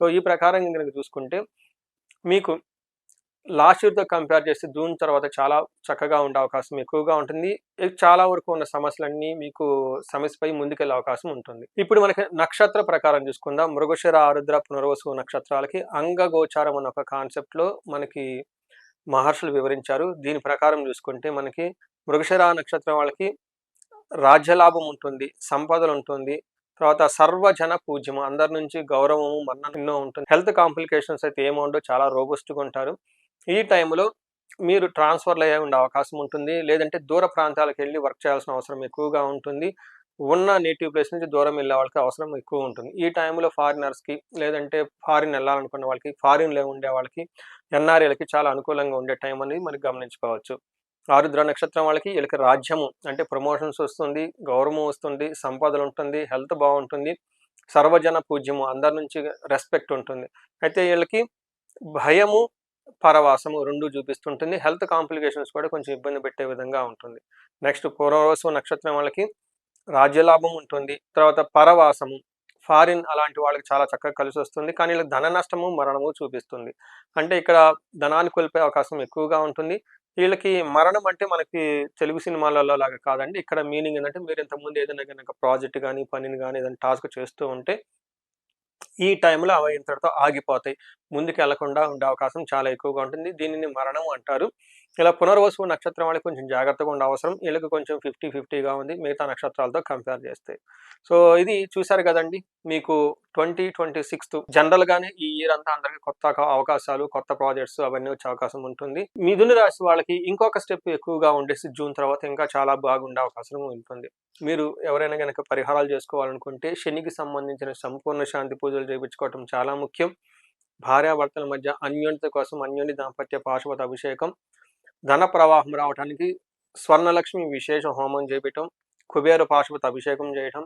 So ఈ ప్రకారం కనుక చూసుకుంటే మీకు లాస్ట్ ఇయర్తో కంపేర్ చేస్తే జూన్ తర్వాత చాలా చక్కగా ఉండే అవకాశం ఎక్కువగా ఉంటుంది. చాలా వరకు ఉన్న సమస్యలన్నీ మీకు సమస్యపై ముందుకెళ్ళే అవకాశం ఉంటుంది. ఇప్పుడు మనకి నక్షత్ర ప్రకారం చూసుకుందాం. మృగశిర ఆరుద్ర పునర్వసు నక్షత్రాలకి అంగగోచారం అన్న ఒక కాన్సెప్ట్లో మనకి మహర్షులు వివరించారు. దీని ప్రకారం చూసుకుంటే మనకి మృగశిర నక్షత్రం వాళ్ళకి రాజ్యలాభం ఉంటుంది సంపదలు ఉంటుంది తర్వాత సర్వజన పూజ్యము అందరి నుంచి గౌరవము మన్న ఎన్నో ఉంటుంది. హెల్త్ కాంప్లికేషన్స్ అయితే ఏముండో చాలా రోబస్ట్గా ఉంటారు. ఈ టైంలో మీరు ట్రాన్స్ఫర్లు అయ్యే ఉండే అవకాశం ఉంటుంది. లేదంటే దూర ప్రాంతాలకు వెళ్ళి వర్క్ చేయాల్సిన అవసరం ఎక్కువగా ఉంటుంది. ఉన్న నేటివ్ ప్లేస్ నుంచి దూరం వెళ్ళే వాళ్ళకి అవసరం ఎక్కువ ఉంటుంది. ఈ టైంలో ఫారినర్స్కి లేదంటే ఫారిన్ వెళ్ళాలనుకున్న వాళ్ళకి ఫారిన్లో ఉండే వాళ్ళకి ఎన్ఆర్ఏలకి చాలా అనుకూలంగా ఉండే టైం అనేది మనకి గమనించుకోవచ్చు. ఆరుద్ర నక్షత్రం వాళ్ళకి వీళ్ళకి రాజ్యము. అంటే ప్రమోషన్స్ వస్తుంది గౌరవం వస్తుంది సంపదలు ఉంటుంది హెల్త్ బాగుంటుంది సర్వజన పూజ్యము అందరి నుంచి రెస్పెక్ట్ ఉంటుంది. అయితే వీళ్ళకి భయము పరవాసము రెండు చూపిస్తుంటుంది. హెల్త్ కాంప్లికేషన్స్ కూడా కొంచెం ఇబ్బంది పెట్టే విధంగా ఉంటుంది. నెక్స్ట్ పూర్వవసు నక్షత్రం వాళ్ళకి రాజ్యలాభం ఉంటుంది. తర్వాత పరవాసము ఫారిన్ అలాంటి వాళ్ళకి చాలా చక్కగా కలిసి వస్తుంది. కానీ వీళ్ళకి ధన నష్టము మరణము చూపిస్తుంది. అంటే ఇక్కడ ధనాన్ని కోల్పోయే అవకాశం ఎక్కువగా ఉంటుంది. వీళ్ళకి మరణం అంటే మనకి తెలుగు సినిమాలలో లాగా కాదండి. ఇక్కడ మీనింగ్ ఏంటంటే మీరు ఇంతకుముందు ఏదైనా కనుక ప్రాజెక్ట్ కానీ పనిని కానీ ఏదైనా టాస్క్ చేస్తూ ఉంటే ఈ టైంలో అవి ఇంతటితో ఆగిపోతాయి. ముందుకు వెళ్ళకుండా ఉండే అవకాశం చాలా ఎక్కువగా ఉంటుంది. దీనిని మరణం అంటారు. ఇలా పునర్వసు నక్షత్రం వాళ్ళకి కొంచెం జాగ్రత్తగా ఉండే అవసరం. వీళ్ళకి కొంచెం ఫిఫ్టీ ఫిఫ్టీగా ఉంది. మిగతా నక్షత్రాలతో కంపేర్ చేస్తే. సో ఇది చూసారు కదండి. మీకు ట్వంటీ ట్వంటీ సిక్స్త్ జనరల్గానే ఈ ఇయర్ అంతా అందరికీ కొత్త అవకాశాలు కొత్త ప్రాజెక్ట్స్ అవన్నీ వచ్చే అవకాశం ఉంటుంది. మిథున రాశి వాళ్ళకి ఇంకొక స్టెప్ ఎక్కువగా ఉండేసి జూన్ తర్వాత ఇంకా చాలా బాగుండే అవకాశం ఉంటుంది. మీరు ఎవరైనా కనుక పరిహారాలు చేసుకోవాలనుకుంటే శనికి సంబంధించిన సంపూర్ణ శాంతి పూజలు చేయించుకోవటం చాలా ముఖ్యం. భార్యాభర్తల మధ్య అన్యోన్యత కోసం అన్యోన్య దాంపత్య పాశుపత అభిషేకం. ధన ప్రవాహం రావడానికి స్వర్ణలక్ష్మి విశేష హోమం చేయటం కుబేర పాశుపతి అభిషేకం చేయటం